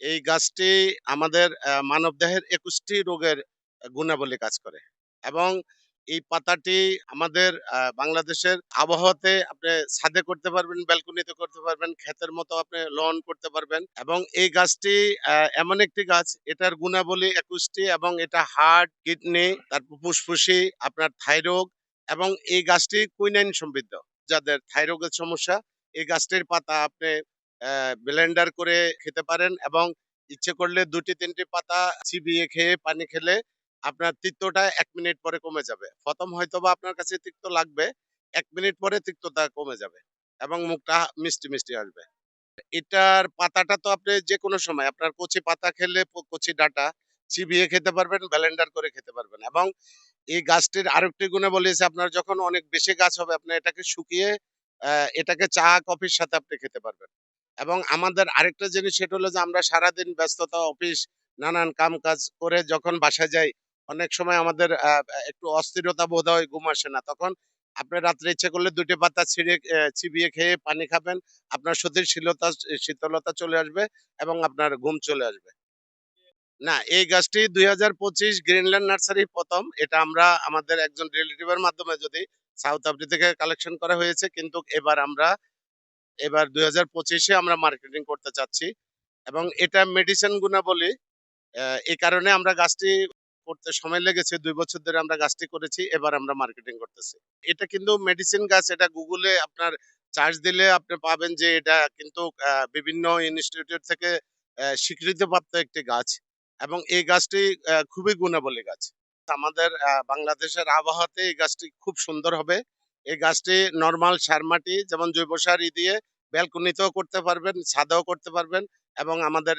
এই গাছটি আমাদের মানবদেহের একুশটি রোগের গুণাবলী কাজ করে। এবং এই পাতাটি আমাদের বাংলাদেশের আবহাওয়াতে আপনি ছাদে করতে পারবেন, ব্যালকনিতে করতে পারবেন, ক্ষেতের মতো আপনি লন করতে পারবেন। এবং এই গাছটি এমন একটি গাছ, এটার গুণাবলী একুশটি এবং এটা হার্ট কিডনি, তারপর ফুসফুসি, আপনার থাইরোগ এবং এই গাছটি কুইনাইন সমৃদ্ধ। যাদের থাইরোগের সমস্যা, এই গাছটির পাতা আপনি ব্লেন্ডার করে খেতে পারেন এবং ইচ্ছে করলে দুটি, তিনটি পাতা চিবিয়ে খেয়ে পানি খেলে আপনার তিক্তটা এক মিনিট পরে কমে যাবে। প্রথম হয়তো বা আপনার কাছে তিক্ত লাগবে, এক মিনিট পরে তিক্ততা কমে যাবে এবং মুখটা মিষ্টি মিষ্টি আসবে। এটার পাতাটা তো আপনি যে কোনো সময় আপনার কচি পাতা খেলে কচি ডাটা চিবিয়ে খেতে পারবেন ব্লেন্ডার করে খেতে পারবেন এবং এই গাছটির আরেকটি গুণে বলেছে আপনার যখন অনেক বেশি গাছ হবে, আপনি এটাকে শুকিয়ে এটাকে চা, কফির সাথে আপনি খেতে পারবেন। এবং আমাদের আরেকটা জিনিস সেটা হলো যে আমরা সারাদিন ব্যস্ততা, অফিস, নানান কাম কাজ করে যখন বাসায় যাই, অনেক সময় আমাদের একটু অস্থিরতা বোধ হয়, ঘুম আসে না। তখন আপনি রাত্রে ইচ্ছে করলে দুটি পাতা ছিঁড়ে চিবিয়ে খেয়ে পানি খাবেন, আপনার শরীর শীলতা শীতলতা চলে আসবে এবং আপনার ঘুম চলে আসবে। না, এই গাছটি দুই হাজার পঁচিশ গ্রিনল্যান্ড নার্সারি প্রথম। এটা আমরা আমাদের একজন রিলেটিভের মাধ্যমে যদি সাউথ আফ্রিকা থেকে কালেকশন করা হয়েছে, কিন্তু এবার আমরা এবার দুই হাজার পঁচিশে আমরা মার্কেটিং করতে চাচ্ছি এবং এটা মেডিসিন গুণাবলী এই কারণে আমরা গাছটি করতে সময় লেগেছে, দুই বছর ধরে আমরা গাছটি করেছি, এবার আমরা মার্কেটিং করতেছি। এটা কিন্তু মেডিসিন গাছ, এটা গুগলে আপনার চার্জ দিলে আপনি পাবেন যে এটা কিন্তু বিভিন্ন ইনস্টিটিউট থেকে স্বীকৃতিপ্রাপ্ত একটি গাছ এবং এই গাছটি খুবই গুণাবলী গাছ। আমাদের বাংলাদেশের আবহাওয়াতে এই গাছটি খুব সুন্দর হবে। এই গাছটি নর্মাল সার মাটি, যেমন জৈব সার দিয়ে ব্যালকনিতেও করতে পারবেন, ছাদেও করতে পারবেন এবং আমাদের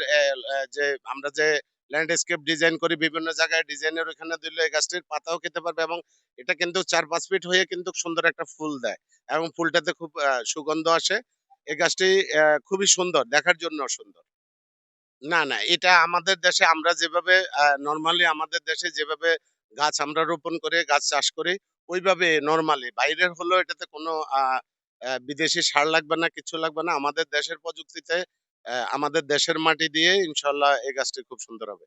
যে, আমরা যে ল্যান্ডস্কেপ ডিজাইন করি, বিভিন্ন জায়গায় ডিজাইনের ওখানে দিলে এই গাছটির পাতাও খেতে পারবে এবং এটা কিন্তু চার, পাঁচ ফিট হয়ে কিন্তু সুন্দর একটা ফুল দেয় এবং ফুলটাতে খুব সুগন্ধ আসে। এই গাছটি খুবই সুন্দর, দেখার জন্য সুন্দর। না না, এটা আমাদের দেশে আমরা যেভাবে নর্মালি আমাদের দেশে যেভাবে গাছ আমরা রোপণ করে, গাছ চাষ করি ওইভাবে নর্মালি বাইরের হলো এটাতে কোনো বিদেশি সার লাগবে না, কিছু লাগবে না। আমাদের দেশের প্রযুক্তিতে আমাদের দেশের মাটি দিয়ে ইনশাল্লাহ এই গাছটি খুব সুন্দর হবে।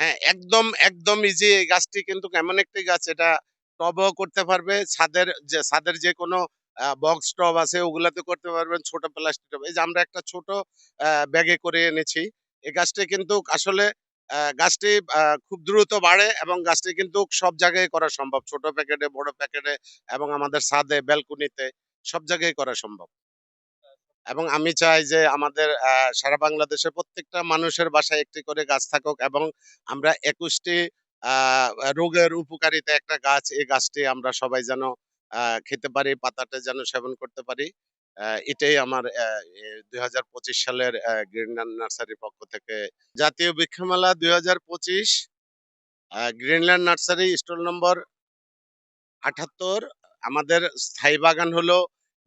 হ্যাঁ একদম একদম ইজি এই গাছটি কিন্তু এমন একটি গাছ, এটা টবও করতে পারবে, ছাদের যে ছাদের যে কোনো বক্স টব আছে, ওগুলাতে করতে পারবেন, ছোট প্লাস্টিক টব। এই যে আমরা একটা ছোট ব্যাগে করে এনেছি। এই গাছটি কিন্তু আসলে গাছটি খুব দ্রুত বাড়ে এবং গাছটি কিন্তু সব জায়গায় করা সম্ভব। ছোট প্যাকেটে বড় প্যাকেটে এবং আমাদের ছাদে ব্যালকনিতে সব জায়গায় করা সম্ভব। এবং আমি চাই যে আমাদের সারা বাংলাদেশের প্রত্যেকটা মানুষের বাসায় একটি করে গাছ থাকুক এবং আমরা একুশটি আহ, রোগের উপকারিতা একটা গাছ এই গাছটি আমরা সবাই যেন খেতে পারি পাতাটা যেন সেবন করতে পারি। এটাই আমার দুই হাজার পঁচিশ সালের গ্রিন নার্সারির পক্ষ থেকে। জাতীয় বৃক্ষমেলা দুই হাজার পঁচিশ গ্রিনল্যান্ড নার্সারি স্টল নম্বর আটাত্তর। আমাদের স্থায়ী বাগান হলো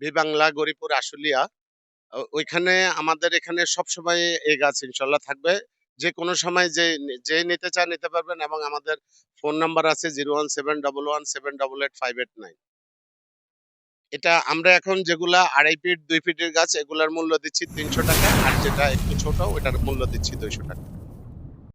বি বাংলা গরিপুর আশুলিয়া। ওইখানে আমাদের এখানে সব সময় এই গাছ ইনশাল্লাহ থাকবে। যে কোনো সময় যে যে নিতে চায় নিতে পারবেন এবং আমাদের ফোন নাম্বার আছে zero one seven double one seven double eight five eight nine. এটা আমরা এখন যেগুলা আড়াই ফিট, দুই ফিটের গাছ, এগুলার মূল্য দিচ্ছি তিনশো টাকা, আর যেটা একটু ছোট, ওটার মূল্য দিচ্ছি দুইশো টাকা।